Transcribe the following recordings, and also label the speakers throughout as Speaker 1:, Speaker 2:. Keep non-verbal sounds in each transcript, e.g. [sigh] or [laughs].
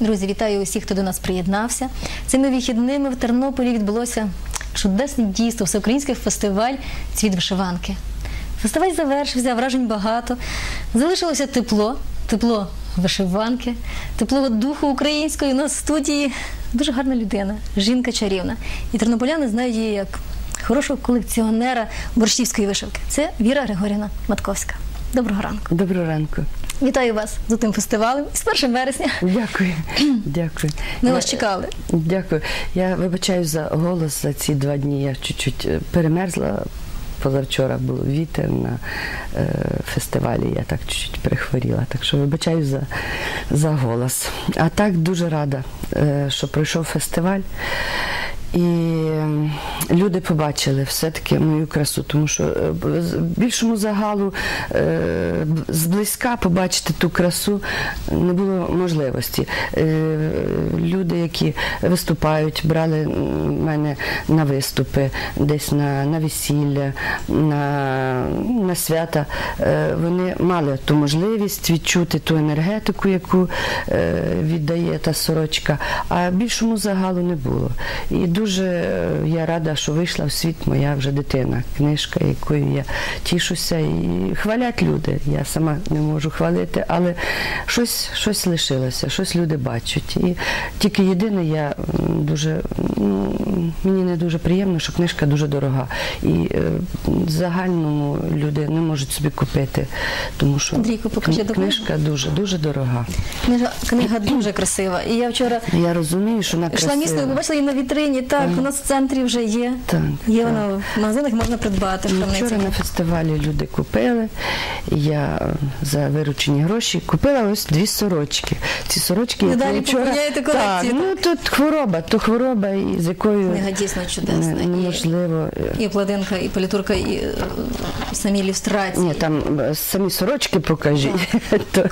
Speaker 1: Друзі, вітаю усіх, хто до нас приєднався. Цими вихідними в Тернополі відбулося чудесне дійство, всеукраїнський фестиваль Цвіт вишиванки. Фестиваль завершився, вражень багато. Залишилося тепло, тепло вишиванки, тепло духу української. У нас в студії дуже гарна людина, жінка чарівна. І тернополяни знають її як хорошого колекціонера борщівської вишивки. Це Віра Григорівна Матковська. Доброго ранку.
Speaker 2: Доброго ранку.
Speaker 1: Вітаю вас з тим фестивалем з 1 вересня.
Speaker 2: Дякую. [clears throat] Дякую.
Speaker 1: Ми
Speaker 2: Я-
Speaker 1: вас чекали.
Speaker 2: Дякую. Я вибачаю за голос за ці два дні. Я чуть-чуть е, перемерзла. Позавчора був вітер на е, фестивалі, я так чуть-чуть перехворіла. Так що вибачаю за, за голос. А так дуже рада, е, що пройшов фестиваль. І люди побачили все-таки мою красу, тому що е, більшому загалу е, зблизька побачити ту красу не було можливості. Е, Люди, які виступають, брали мене на виступи, десь на, на весілля, на, на свята, вони мали ту можливість відчути ту енергетику, яку віддає та сорочка, а більшому загалу не було. І дуже е, я рада, що вийшла в світ моя вже дитина, книжка, якою я тішуся і хвалять люди. Я сама не можу хвалити, але щось, щось лишилося, щось люди бачать. І тільки єдине, я дуже ну, мені не дуже приємно, що книжка дуже дорога. І е, в загальному люди не можуть собі купити, тому що
Speaker 1: Андрійко, покажи
Speaker 2: книжка дуже дуже дорога.
Speaker 1: Книга, книга дуже красива. І я вчора
Speaker 2: Я розумію, що вона
Speaker 1: йшла
Speaker 2: красива.
Speaker 1: побачила її на вітрині. Так, у нас в центрі вже є.
Speaker 2: Так,
Speaker 1: Є
Speaker 2: так.
Speaker 1: вона в магазинах, можна придбати
Speaker 2: Ну. Вчора на фестивалі люди купили. Я за виручені гроші купила ось дві сорочки. Ці сорочки
Speaker 1: Ви
Speaker 2: які
Speaker 1: далі
Speaker 2: вчора... Так, ну тут хвороба, то хвороба, з якою
Speaker 1: Книга дійсно чудесна. І-
Speaker 2: неможливо.
Speaker 1: І обкладинка, і політурка, і е, самі ілюстрації.
Speaker 2: Ні, там е, самі сорочки покажіть. [laughs] То,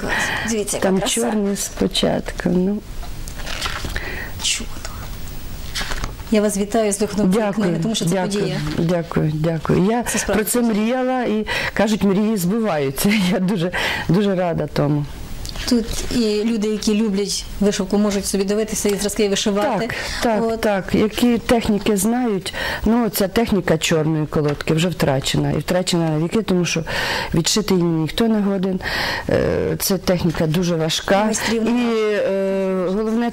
Speaker 1: Дивіться,
Speaker 2: там
Speaker 1: краса.
Speaker 2: чорні спочатку. Ну,
Speaker 1: Чудо. Я вас вітаю з виходом цієї книги, тому що це
Speaker 2: дякую,
Speaker 1: подія.
Speaker 2: дякую, дякую. Я
Speaker 1: Це
Speaker 2: про це мріяла і кажуть, мрії збуваються. [laughs] Я дуже, дуже рада тому.
Speaker 1: Тут і люди, які люблять вишивку, можуть собі дивитися і зразки вишивати.
Speaker 2: Так, так,
Speaker 1: От.
Speaker 2: так. Які техніки знають, ну ця техніка чорної колодки вже втрачена. І втрачена на віки, тому що відшити її ніхто не годен. Е, Це техніка дуже важка.
Speaker 1: Майстрів
Speaker 2: І е,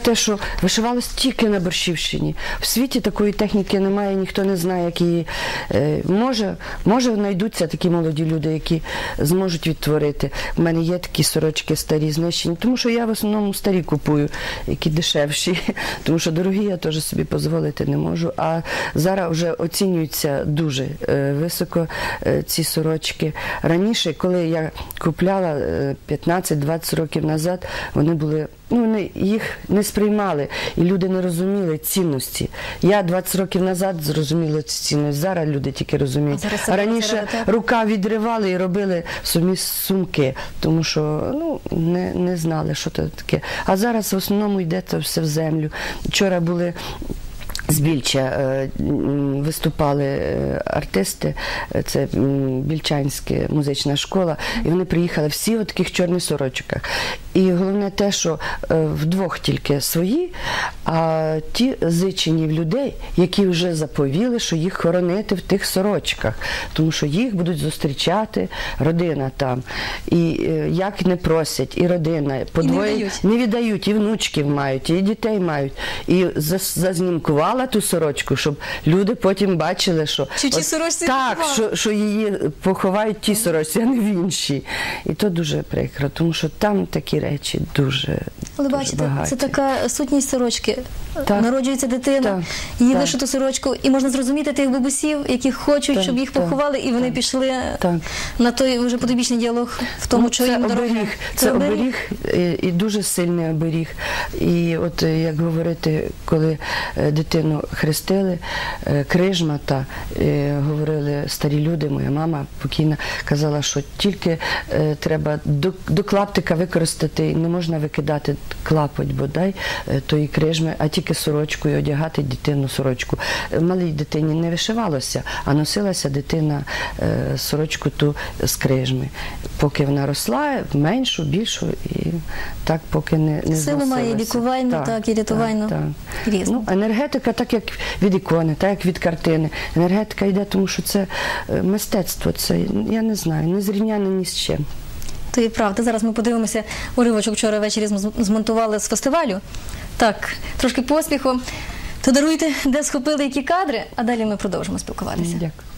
Speaker 2: те, що вишивалось тільки на Борщівщині. В світі такої техніки немає, ніхто не знає, як її. Е, може, може, знайдуться такі молоді люди, які зможуть відтворити. У мене є такі сорочки старі, знищені, тому що я в основному старі купую, які дешевші, [laughs] тому що дорогі я теж собі дозволити не можу. А зараз вже оцінюються дуже е, високо е, ці сорочки. Раніше, коли я купляла е, 15-20 років назад, вони були. Ну, вони їх не сприймали, і люди не розуміли цінності. Я 20 років назад зрозуміла цю цінність. Зараз люди тільки розуміють.
Speaker 1: А зараз
Speaker 2: раніше рука відривали і робили собі сумки, тому що ну, не, не знали, що це таке. А зараз в основному йде це все в землю. Вчора були. З Більча е, виступали е, артисти, це Більчанська музична школа, і вони приїхали всі в таких чорних сорочках. І головне те, що е, вдвох тільки свої, а ті зичені в людей, які вже заповіли, що їх хоронити в тих сорочках, тому що їх будуть зустрічати родина там. І як не просять, і родина, подвоє не віддають, і внучків мають, і дітей мають. І зас- зазнімкувала ту сорочку, щоб люди потім бачили, що
Speaker 1: Що ті
Speaker 2: от
Speaker 1: сорочці
Speaker 2: так,
Speaker 1: поховали.
Speaker 2: що, що її поховають ті сорочці, а не в іншій. І то дуже прикро, тому що там такі речі дуже,
Speaker 1: Але
Speaker 2: дуже
Speaker 1: бачите,
Speaker 2: багаті.
Speaker 1: це така сутність сорочки.
Speaker 2: Так.
Speaker 1: Народжується дитина,
Speaker 2: Так.
Speaker 1: її
Speaker 2: Так.
Speaker 1: вишиту сорочку, і можна зрозуміти тих бабусів, які хочуть,
Speaker 2: Так,
Speaker 1: щоб їх
Speaker 2: так,
Speaker 1: поховали, і вони пішли
Speaker 2: Так.
Speaker 1: на той вже потойбічний діалог в тому,
Speaker 2: Ну,
Speaker 1: що
Speaker 2: це
Speaker 1: їм дороге.
Speaker 2: оберіг, це оберіг і, і дуже сильний оберіг. І от е, як говорити, коли е, дитина. Дитину хрестили, е, крижма та е, говорили старі люди, моя мама покійна казала, що тільки е, треба до, до клаптика використати, не можна викидати клапоть бодай тої крижми, а тільки сорочкою одягати дитину сорочку. Малій дитині не вишивалося, а носилася дитина сорочку ту з крижми. Поки вона росла, меншу, більшу, і так поки не, не
Speaker 1: Силу має лікувальну, так, і рятувальну,
Speaker 2: Так, так. Ну, енергетика, так як від ікони, так як від картини. Енергетика йде, тому що це е, мистецтво, це я не знаю, не зрівняне ні з чим.
Speaker 1: То і правда. Зараз ми подивимося уривочок вчора ввечері змонтували з фестивалю. Так, трошки поспіху. То даруйте, де схопили які кадри, а далі ми продовжимо спілкуватися.
Speaker 2: Дякую.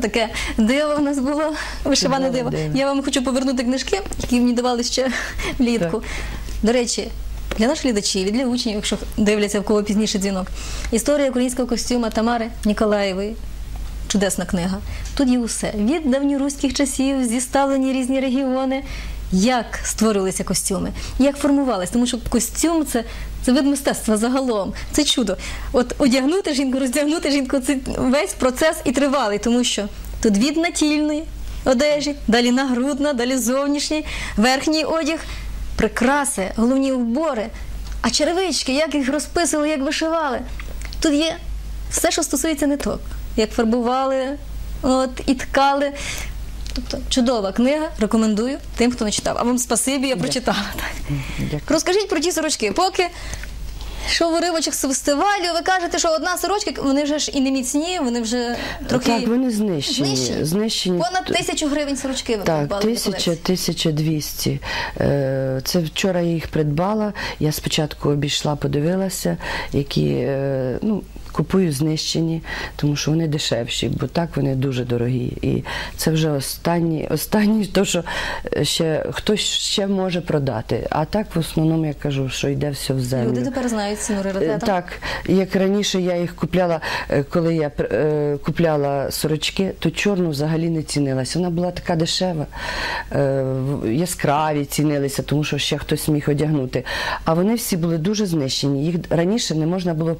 Speaker 1: Таке диво в нас було, вишиване диво. Я вам хочу повернути книжки, які мені давали ще влітку. До речі, для наших глядачів і для учнів, якщо дивляться в кого пізніше дзвінок. Історія українського костюма Тамари Ніколаєвої. Чудесна книга. Тут є усе. Від давньоруських часів зіставлені різні регіони, як створювалися костюми, як формувалися. Тому що костюм це, це вид мистецтва загалом. Це чудо. От одягнути жінку, роздягнути жінку це весь процес і тривалий, тому що тут від натільної одежі, далі нагрудна, далі зовнішній, верхній одяг, прикраси, головні убори. А черевички, як їх розписували, як вишивали. Тут є все, що стосується ниток, як фарбували от, і ткали. Тобто чудова книга, рекомендую тим, хто не читав. А вам спасибі, я прочитала. Так.
Speaker 2: Дякую.
Speaker 1: Розкажіть про ті сорочки. Поки що в уривочок з фестивалю, ви кажете, що одна сорочка, вони вже ж і не міцні, вони вже трохи
Speaker 2: Так, вони знищені.
Speaker 1: знищені.
Speaker 2: знищені.
Speaker 1: Понад тисячу гривень сорочки ви
Speaker 2: Так,
Speaker 1: придбали
Speaker 2: тисяча,
Speaker 1: колекції.
Speaker 2: тисяча двісті. Е, Це вчора я їх придбала. Я спочатку обійшла, подивилася, які е, ну, купую знищені, тому що вони дешевші, бо так вони дуже дорогі. І це вже останні, останні то, що е, ще хтось ще може продати. А так в основному я кажу, що йде все в землю.
Speaker 1: Люди тепер знають ціну
Speaker 2: Е,
Speaker 1: раритету.
Speaker 2: Так, як раніше я їх купляла, е, коли я е, купляла сорочки, то чорну взагалі не цінилася. Вона була така дешева, е, яскраві цінилися, тому що ще хтось міг одягнути. А вони всі були дуже знищені. Їх раніше не можна було